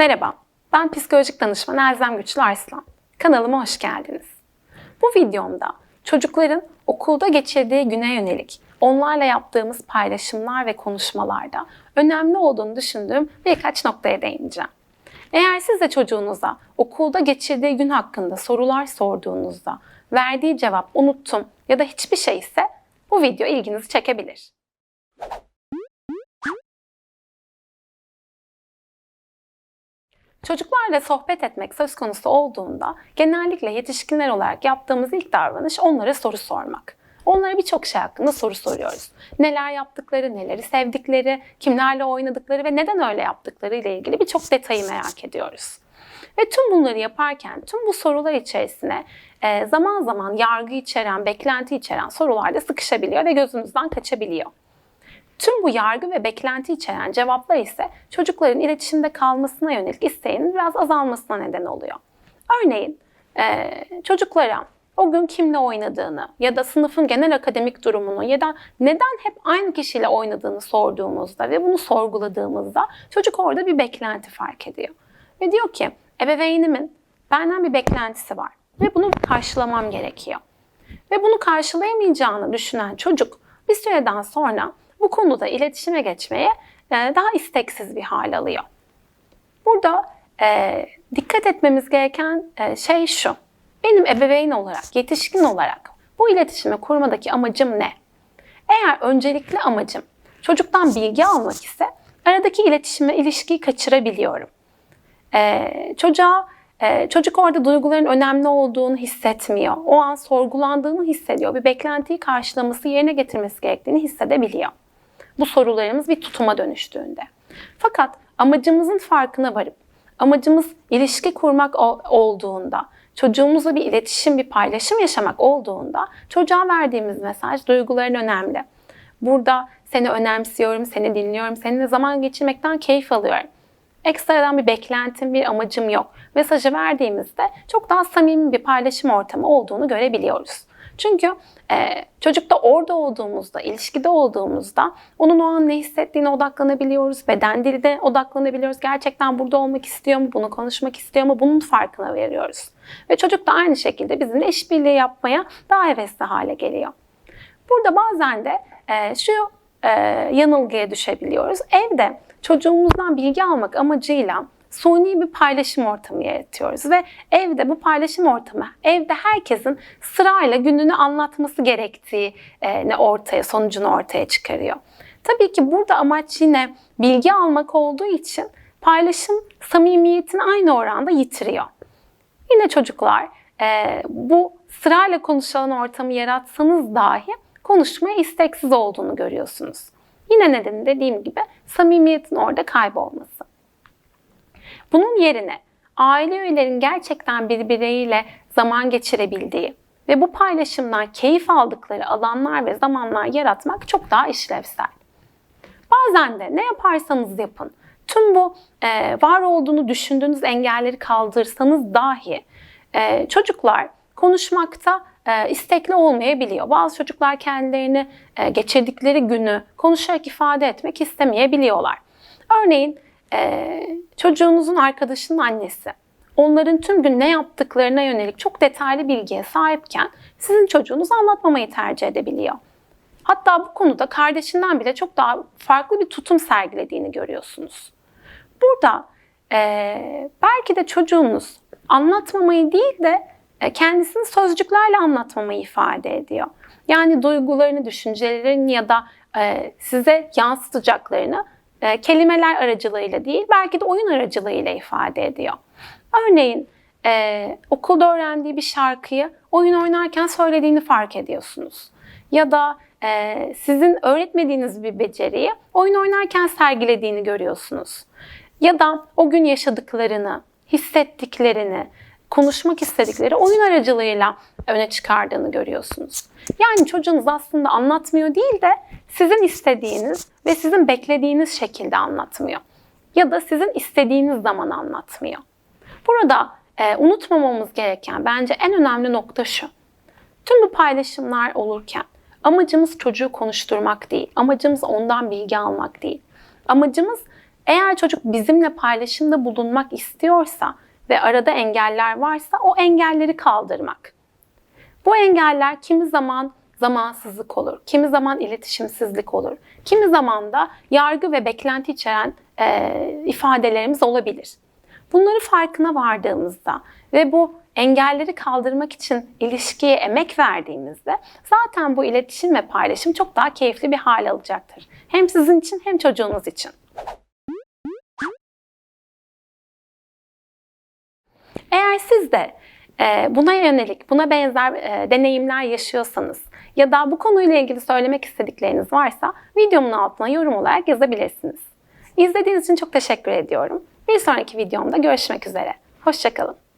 Merhaba, ben psikolojik danışman Elzem Güçlü Arslan. Kanalıma hoş geldiniz. Bu videomda çocukların okulda geçirdiği güne yönelik onlarla yaptığımız paylaşımlar ve konuşmalarda önemli olduğunu düşündüğüm birkaç noktaya değineceğim. Eğer siz de çocuğunuza okulda geçirdiği gün hakkında sorular sorduğunuzda verdiği cevap unuttum ya da hiçbir şey ise bu video ilginizi çekebilir. Çocuklarla sohbet etmek söz konusu olduğunda genellikle yetişkinler olarak yaptığımız ilk davranış onlara soru sormak. Onlara birçok şey hakkında soru soruyoruz. Neler yaptıkları, neleri sevdikleri, kimlerle oynadıkları ve neden öyle yaptıkları ile ilgili birçok detayı merak ediyoruz. Ve tüm bunları yaparken tüm bu sorular içerisine e, zaman zaman yargı içeren, beklenti içeren sorular da sıkışabiliyor ve gözümüzden kaçabiliyor. Tüm bu yargı ve beklenti içeren cevaplar ise çocukların iletişimde kalmasına yönelik isteğinin biraz azalmasına neden oluyor. Örneğin e, çocuklara o gün kimle oynadığını ya da sınıfın genel akademik durumunu ya da neden hep aynı kişiyle oynadığını sorduğumuzda ve bunu sorguladığımızda çocuk orada bir beklenti fark ediyor. Ve diyor ki ebeveynimin benden bir beklentisi var ve bunu karşılamam gerekiyor. Ve bunu karşılayamayacağını düşünen çocuk bir süreden sonra bu konuda iletişime geçmeye e, daha isteksiz bir hal alıyor. Burada e, dikkat etmemiz gereken e, şey şu. Benim ebeveyn olarak, yetişkin olarak bu iletişimi kurmadaki amacım ne? Eğer öncelikli amacım çocuktan bilgi almak ise aradaki iletişime ilişkiyi kaçırabiliyorum. Ee, çocuğa e, çocuk orada duyguların önemli olduğunu hissetmiyor. O an sorgulandığını hissediyor. Bir beklentiyi karşılaması, yerine getirmesi gerektiğini hissedebiliyor. Bu sorularımız bir tutuma dönüştüğünde. Fakat amacımızın farkına varıp amacımız ilişki kurmak olduğunda, çocuğumuzla bir iletişim, bir paylaşım yaşamak olduğunda çocuğa verdiğimiz mesaj duyguların önemli. Burada seni önemsiyorum, seni dinliyorum, seninle zaman geçirmekten keyif alıyorum. Ekstradan bir beklentim, bir amacım yok. Mesajı verdiğimizde çok daha samimi bir paylaşım ortamı olduğunu görebiliyoruz. Çünkü e, çocukta orada olduğumuzda, ilişkide olduğumuzda onun o an ne hissettiğine odaklanabiliyoruz. Beden diline odaklanabiliyoruz. Gerçekten burada olmak istiyor mu? Bunu konuşmak istiyor mu? Bunun farkına veriyoruz. Ve çocuk da aynı şekilde bizimle işbirliği yapmaya daha hevesli hale geliyor. Burada bazen de e, şu e, yanılgıya düşebiliyoruz. Evde çocuğumuzdan bilgi almak amacıyla suni bir paylaşım ortamı yaratıyoruz ve evde bu paylaşım ortamı evde herkesin sırayla gününü anlatması gerektiği ne ortaya sonucunu ortaya çıkarıyor. Tabii ki burada amaç yine bilgi almak olduğu için paylaşım samimiyetini aynı oranda yitiriyor. Yine çocuklar bu sırayla konuşulan ortamı yaratsanız dahi konuşmaya isteksiz olduğunu görüyorsunuz. Yine nedeni dediğim gibi samimiyetin orada kaybolması. Bunun yerine aile üyelerinin gerçekten birbirleriyle zaman geçirebildiği ve bu paylaşımdan keyif aldıkları alanlar ve zamanlar yaratmak çok daha işlevsel. Bazen de ne yaparsanız yapın, tüm bu e, var olduğunu düşündüğünüz engelleri kaldırsanız dahi e, çocuklar konuşmakta e, istekli olmayabiliyor. Bazı çocuklar kendilerini e, geçirdikleri günü konuşarak ifade etmek istemeyebiliyorlar. Örneğin e, çocuğunuzun arkadaşının annesi onların tüm gün ne yaptıklarına yönelik çok detaylı bilgiye sahipken sizin çocuğunuz anlatmamayı tercih edebiliyor. Hatta bu konuda kardeşinden bile çok daha farklı bir tutum sergilediğini görüyorsunuz. Burada e, belki de çocuğunuz anlatmamayı değil de e, kendisini sözcüklerle anlatmamayı ifade ediyor. Yani duygularını, düşüncelerini ya da e, size yansıtacaklarını e, kelimeler aracılığıyla değil belki de oyun aracılığıyla ifade ediyor. Örneğin e, okulda öğrendiği bir şarkıyı oyun oynarken söylediğini fark ediyorsunuz. Ya da e, sizin öğretmediğiniz bir beceriyi oyun oynarken sergilediğini görüyorsunuz. Ya da o gün yaşadıklarını, hissettiklerini, konuşmak istedikleri oyun aracılığıyla öne çıkardığını görüyorsunuz. Yani çocuğunuz aslında anlatmıyor değil de sizin istediğiniz ve sizin beklediğiniz şekilde anlatmıyor. Ya da sizin istediğiniz zaman anlatmıyor. Burada e, unutmamamız gereken bence en önemli nokta şu. Tüm bu paylaşımlar olurken amacımız çocuğu konuşturmak değil. Amacımız ondan bilgi almak değil. Amacımız Eğer çocuk bizimle paylaşımda bulunmak istiyorsa ve arada engeller varsa o engelleri kaldırmak. Bu engeller kimi zaman zamansızlık olur, kimi zaman iletişimsizlik olur, kimi zaman da yargı ve beklenti içeren e, ifadelerimiz olabilir. Bunları farkına vardığımızda ve bu engelleri kaldırmak için ilişkiye emek verdiğimizde zaten bu iletişim ve paylaşım çok daha keyifli bir hal alacaktır. Hem sizin için hem çocuğunuz için. Eğer siz de e, buna yönelik, buna benzer e, deneyimler yaşıyorsanız ya da bu konuyla ilgili söylemek istedikleriniz varsa videomun altına yorum olarak yazabilirsiniz. İzlediğiniz için çok teşekkür ediyorum. Bir sonraki videomda görüşmek üzere. Hoşçakalın.